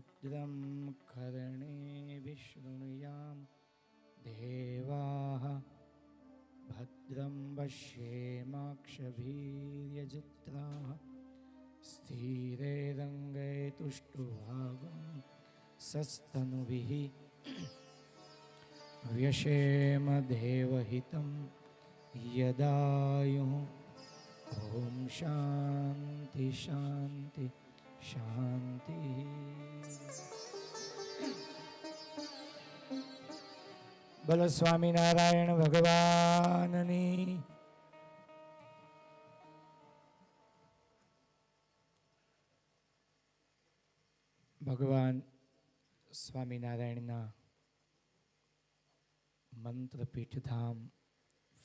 भद्रं कर्णे शृणुयां देवाः भद्रं पश्येमाक्षभीर्यजत्राः स्थिरैरङ्गै तुष्टुभागं सस्तनुभिः व्यशेम देवहितं यदायुः ॐ शान्ति शान्ति શાંતિ બોલો સ્વામિનારાયણ ભગવાનની. ભગવાન સ્વામિનારાયણના મંત્રપીઠ ધામ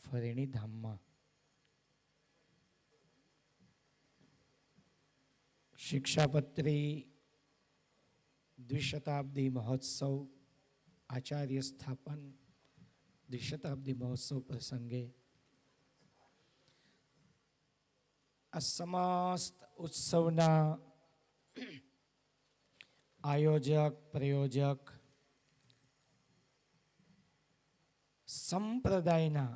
ફરેણી ધામમાં શિક્ષાપત્રી દ્વિશતાબ્દી મહોત્સવ આચાર્ય સ્થાપન દ્વિશતાબ્દી મહોત્સવ પ્રસંગે આ સમસ્ત ઉત્સવના આયોજક પ્રયોજક સંપ્રદાયના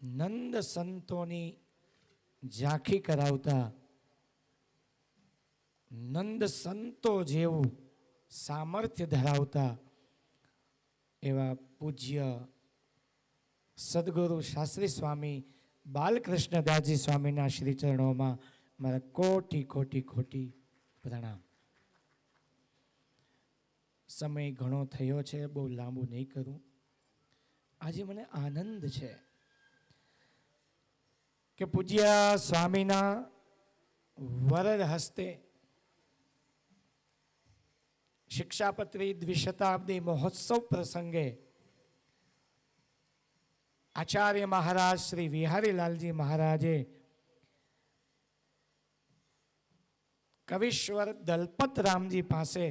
નંદ સંતોની ઝાંખી કરાવતા નંદ સંતો જેવું સામર્થ્ય ધરાવતા એવા પૂજ્ય સદગુરુ શાસ્ત્રી સ્વામી બાલકૃષ્ણદાસજી સ્વામીના શ્રી ચરણોમાં મારા કોટી કોટી કોટી પ્રણામ સમય ઘણો થયો છે, બહુ લાંબુ નહીં કરું. આજે મને આનંદ છે કે પૂજ્ય સ્વામીના વરદ હસ્તે શિક્ષાપત્રી દ્વિશતાબ્દી મહોત્સવ પ્રસંગે આચાર્ય મહારાજ શ્રી વિહારીલાલજી મહારાજે કવિશ્વર દલપત રામજી પાસે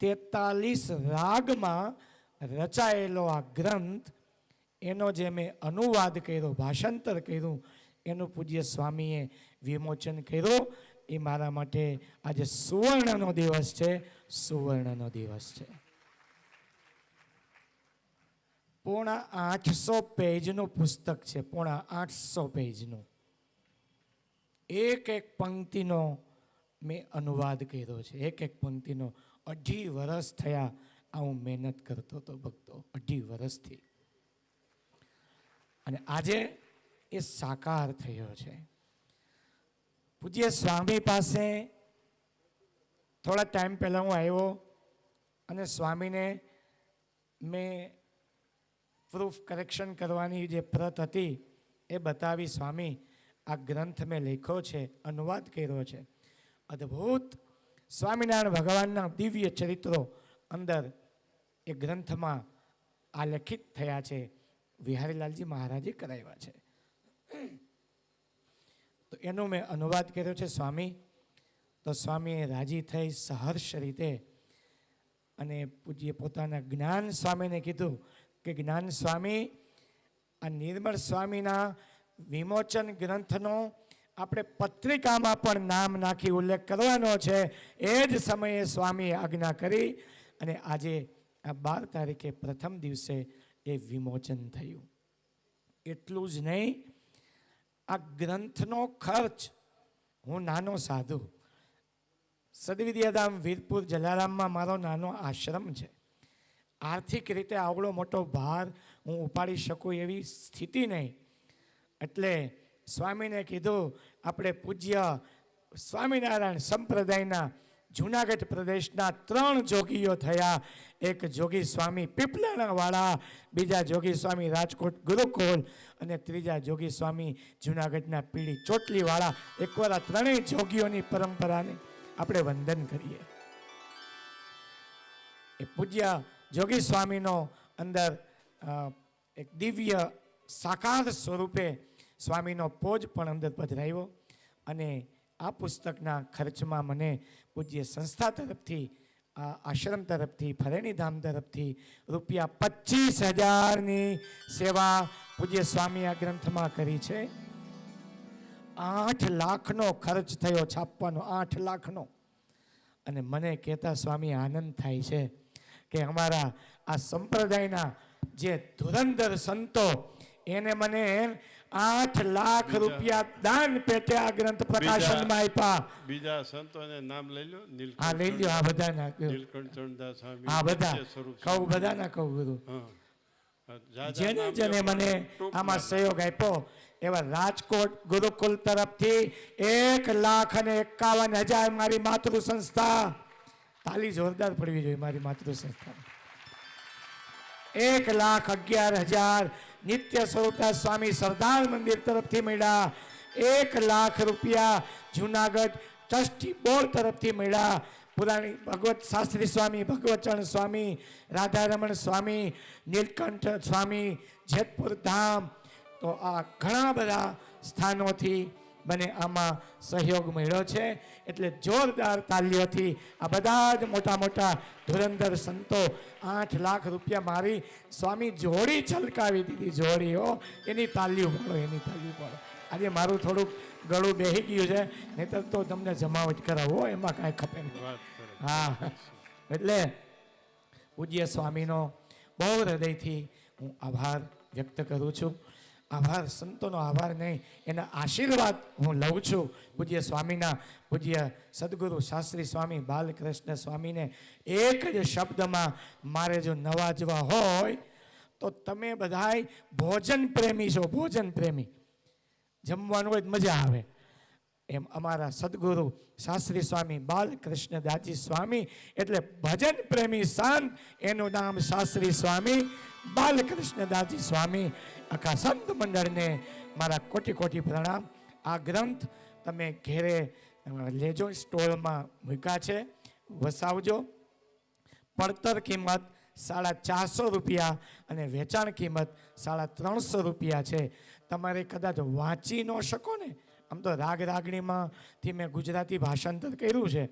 તેતાલીસ રાગમાં રચાયેલો આ ગ્રંથ એનો જે મેં અનુવાદ કર્યો ભાષાંતર કર્યું એનું પૂજ્ય સ્વામીએ વિમોચન કર્યો એ મારા માટે આજે સુવર્ણનો દિવસ છે, સુવર્ણનો દિવસ છે. પોણા આઠસો પેજનું પુસ્તક છે, પોણા આઠસો પેજનું. એક એક પંક્તિનો મેં અનુવાદ કર્યો છે, એક એક પંક્તિનો. અઢી વર્ષ થયા, આ હું મહેનત કરતો હતો ભક્તો, અઢી વર્ષથી અને આજે એ સાકાર થયો છે. પૂજ્ય સ્વામી પાસે થોડા ટાઈમ પહેલાં હું આવ્યો અને સ્વામીને મેં પ્રૂફ કરેક્શન કરવાની જે પ્રત હતી એ બતાવી, સ્વામી, આ ગ્રંથ મેં લખ્યો છે, અનુવાદ કર્યો છે. અદ્ભુત! સ્વામિનારાયણ ભગવાનના દિવ્ય ચરિત્રો અંદર એ ગ્રંથમાં આલેખિત થયા છે. વિહારીલાલજી મહારાજે કરાવ્યા છે. તો એનો મેં અનુવાદ કર્યો છે સ્વામી. તો સ્વામીએ રાજી થઈ સહર્ષ રીતે અને પૂજ્ય પોતાના જ્ઞાન સ્વામીને કીધું કે, જ્ઞાન સ્વામી, આ નિર્મળ સ્વામીના વિમોચન ગ્રંથનો આપણે પત્રિકામાં પણ નામ નાખી ઉલ્લેખ કરવાનો છે. એ જ સમયે સ્વામીએ આજ્ઞા કરી અને આજે આ બાર તારીખે પ્રથમ દિવસે એ વિમોચન થયું. એટલું જ નહીં આ ગ્રંથનો ખર્ચ. હું નાનો સાધુ. સદવિદ્યાધામ વીરપુર જલારામમાં મારો નાનો આશ્રમ છે. આર્થિક રીતે આવડો મોટો ભાર હું ઉપાડી શકું એવી સ્થિતિ નહીં. એટલે સ્વામીને કીધું, આપણે પૂજ્ય સ્વામિનારાયણ સંપ્રદાયના જુનાગઢ પ્રદેશના ત્રણ જોગીઓ થયા. એક જોગી સ્વામી પીપલાણાવાળા, બીજા જોગી સ્વામી રાજકોટ ગુરુકુલ અને ત્રીજા જોગી સ્વામી જુનાગઢના પીળી ચોટલીવાળા. એકવાર આ ત્રણેય જોગીઓની પરંપરાને આપણે વંદન કરીએ. એ પૂજ્ય જોગી સ્વામીનો અંદર એક દિવ્ય સાકાર સ્વરૂપે સ્વામીનો પોજ પણ અંદર પધરાવ્યો અને આ પુસ્તકના ખર્ચમાં મને પૂજ્ય સંસ્થા તરફથી, આ આશ્રમ તરફથી, ફરેણી ધામ તરફથી રૂપિયા પચીસ હજારની સેવા પૂજ્ય સ્વામી આ ગ્રંથમાં કરી છે. આઠ લાખનો ખર્ચ થયો છાપવાનો, આઠ લાખનો. અને મને કહેતા સ્વામી આનંદ થાય છે કે અમારા આ સંપ્રદાયના જે ધુરંધર સંતો, એને મને આઠ લાખ રૂપિયા દાન પેટે આ ગ્રંથ પ્રકાશનમાં આપ્યા. બીજા સંતોને નામ લઈ લો હા લઈ લ્યો આ બધા નાખ્યો નીલકંઠ ચરણદાસ સ્વામી આ બધા. કહું બધા ના કહું હા. જેને જેને મને આમાં સહયોગ આપ્યો એવા રાજકોટ ગુરુકુલ તરફથી એક લાખ અને એકાવન હજાર મારી માતૃ સંસ્થા. તાલી જોરદાર પડવી જોઈએ મારી માતૃ સંસ્થા. એક લાખ અગિયાર હજાર નિત્ય સ્વરૂપદાસ સ્વામી સરદાર મંદિર તરફથી મળ્યા. એક લાખ રૂપિયા જુનાગઢ ટ્રસ્ટી બોર્ડ તરફથી મળ્યા. પુરાણી ભગવત શાસ્ત્રી સ્વામી, ભગવચરણ સ્વામી, રાધારમણ સ્વામી, નીલકંઠ સ્વામી, જેતપુર ધામ. તો આ ઘણા બધા સ્થાનોથી મને આમાં સહયોગ મળ્યો છે. એટલે જોરદાર તાલીઓથી આ બધા જ મોટા મોટા ધુરંધર સંતો આઠ લાખ રૂપિયા મારી સ્વામી જોડી છલકાવી દીધી. જોડીઓ એની તાલીઓ પાડો એની તાલીઓ પાડો આજે મારું થોડુંક ગળું બેહી ગયું છે નહીતર તો તમને જમાવટ કરાવો એમાં કાંઈ ખપે નહીં. હા. એટલે પૂજ્ય સ્વામીનો બહુ હૃદયથી હું આભાર વ્યક્ત કરું છું. આભાર, સંતોનો આભાર નહીં. એના આશીર્વાદ હું લઉં છું. પૂજ્ય સ્વામીના, પૂજ્ય સદગુરુ શાસ્ત્રી સ્વામી, બાલકૃષ્ણ સ્વામીને એક જ શબ્દમાં મારે જો નવાજવા હોય, તો તમે બધાય ભોજન પ્રેમી છો, ભોજન પ્રેમી. જમવાનું હોય મજા આવે. એમ અમારા સદગુરુ શાસ્ત્રી સ્વામી બાલકૃષ્ણ દાજી સ્વામી એટલે ભજન પ્રેમી સંત, એનું નામ શાસ્ત્રી સ્વામી બાલકૃષ્ણ દાજી સ્વામી. આખા સંત મંડળને મારા કોટી કોટી પ્રણામ. આ ગ્રંથ તમે ઘેરે લેજો સ્ટોરમાં મૂક્યા છે. વસાવજો. પડતર કિંમત સાડા ચારસો રૂપિયા અને વેચાણ કિંમત સાડા ત્રણસો રૂપિયા છે. તમારે કદાચ વાંચી ન શકો ને? આમ તો રાગ રાગણીમાંથી મેં ગુજરાતી ભાષાંતર કર્યું છે,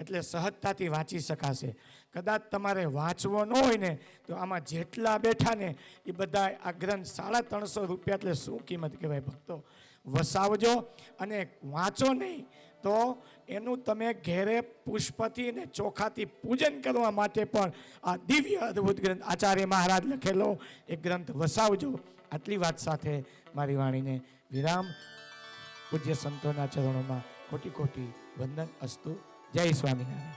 એટલે સહજતાથી વાંચી શકાશે. કદાચ તમારે વાંચવો ન હોય ને, તો આમાં જેટલા બેઠા ને, એ બધા આ ગ્રંથ સાડા ત્રણસો રૂપિયા એટલે શું કિંમત કહેવાય ભક્તો? વસાવજો અને વાંચો નહીં, તો એનું તમે ઘેરે પુષ્પથી ને ચોખાથી પૂજન કરવા માટે પણ આ દિવ્ય અદ્ભુત ગ્રંથ આચાર્ય મહારાજ લખેલો, એ ગ્રંથ વસાવજો. આટલી વાત સાથે મારી વાણીને વિરામ. પૂજ્ય સંતોના ચરણોમાં કોટી કોટી વંદન અસ્તુ. જય સ્વામિનારાયણ.